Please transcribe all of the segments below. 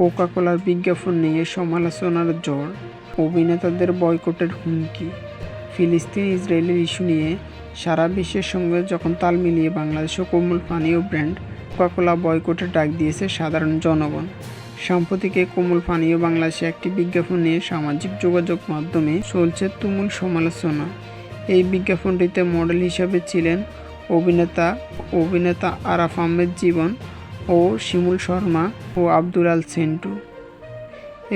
Coca কোলার বিজ্ঞাপন নিয়ে সমালোচনার ঝড় অভিনেতাদের বয়কটের হুমকি, ফিলিস্তিন ইসরায়েলের ইস্যু নিয়ে সারা বিশ্বের সঙ্গে যখন তাল মিলিয়ে বাংলাদেশও কোমল পানীয় ব্র্যান্ড কোকা কোলা বয়কটের ডাক দিয়েছে সাধারণ জনগণ। সাম্প্রতিক কোমল পানীয় বাংলাদেশে একটি বিজ্ঞাপন নিয়ে সামাজিক যোগাযোগ মাধ্যমে চলছে তুমুল সমালোচনা। এই বিজ্ঞাপনটিতে মডেল হিসাবে ছিলেন অভিনেতা অভিনেতা আরাফ আহমেদ জীবন ও শিমুল শর্মা ও আব্দুল আল সেন্টু।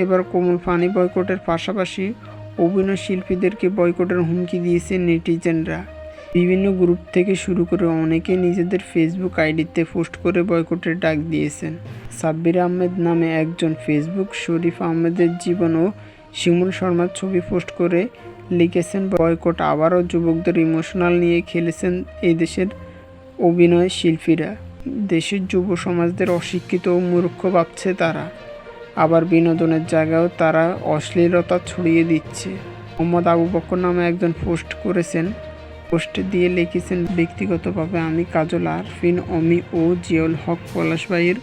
এবার কোমল পানি বয়কটের পাশাপাশি অভিনয় শিল্পীদেরকে বয়কটের হুমকি দিয়েছে নেটিজেনরা। বিভিন্ন গ্রুপ থেকে শুরু করে অনেকে নিজেদের ফেসবুক আইডিতে পোস্ট করে বয়কটের ডাক দিয়েছেন। সাব্বির আহমেদ নামে একজন ফেসবুক শরীফ আহমেদের জীবন ও শিমুল শর্মার ছবি পোস্ট করে লিখেছেন। বয়কট আবারও যুবকদের ইমোশনাল নিয়ে খেলেছেন এই দেশের অভিনয় শিল্পীরা। দেশের যুব সমাজদের অশিক্ষিত ও মূর্খ ভাবছে তারা। আবার বিনোদনের জায়গাও তারা অশ্লীলতা ছড়িয়ে দিচ্ছে। মোহাম্মদ আবু বকর নামে একজন পোস্ট করেছেন। পোস্টে দিয়ে লিখেছেন, ব্যক্তিগতভাবে আমি কাজল আরফিন, অমি ও জিয়ল হক পলাশ ভাইয়ের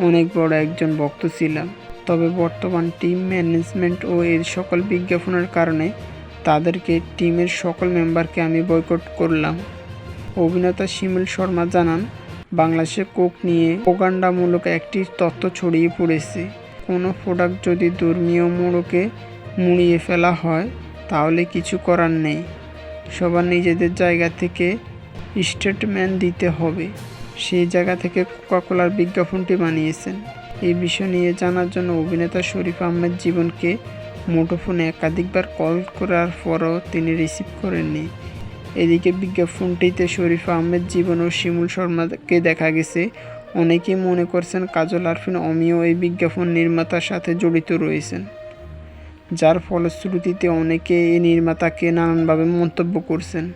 অনেক বড় একজন ভক্ত ছিলাম। তবে বর্তমান টিম ম্যানেজমেন্ট ও এর সকল বিজ্ঞাপনের কারণে তাদেরকে টিমের সকল মেম্বারকে আমি বয়কট করলাম। অভিনেতা শিমুল শর্মা জানান বাংলাদেশে কোক নিয়ে প্রোগান্ডামূলক একটি তথ্য ছড়িয়ে পড়েছে। কোনো প্রোডাক্ট যদি ধর্মীয় মোড়কে মুড়িয়ে ফেলা হয়, তাহলে কিছু করার নেই। সবার নিজেদের জায়গা থেকে স্টেটমেন্ট দিতে হবে। সেই জায়গা থেকে কোকাকোলার বিজ্ঞাপনটি বানিয়েছেন। এই বিষয় নিয়ে জানার জন্য অভিনেতা শরীফ আহমেদ জীবনকে মুঠোফোনে একাধিকবার কল করার পরও তিনি রিসিভ করেননি। এদিকে বিজ্ঞাপনটিতে শরীফ আহমেদ জীবন ও শিমুল শর্মাকে দেখা গেছে। অনেকেই মনে করছেন কাজল আরফিন অমিও এই বিজ্ঞাপন নির্মাতার সাথে জড়িত রয়েছেন। যার ফলশ্রুতিতে অনেকে এই নির্মাতাকে নানানভাবে মন্তব্য করছেন।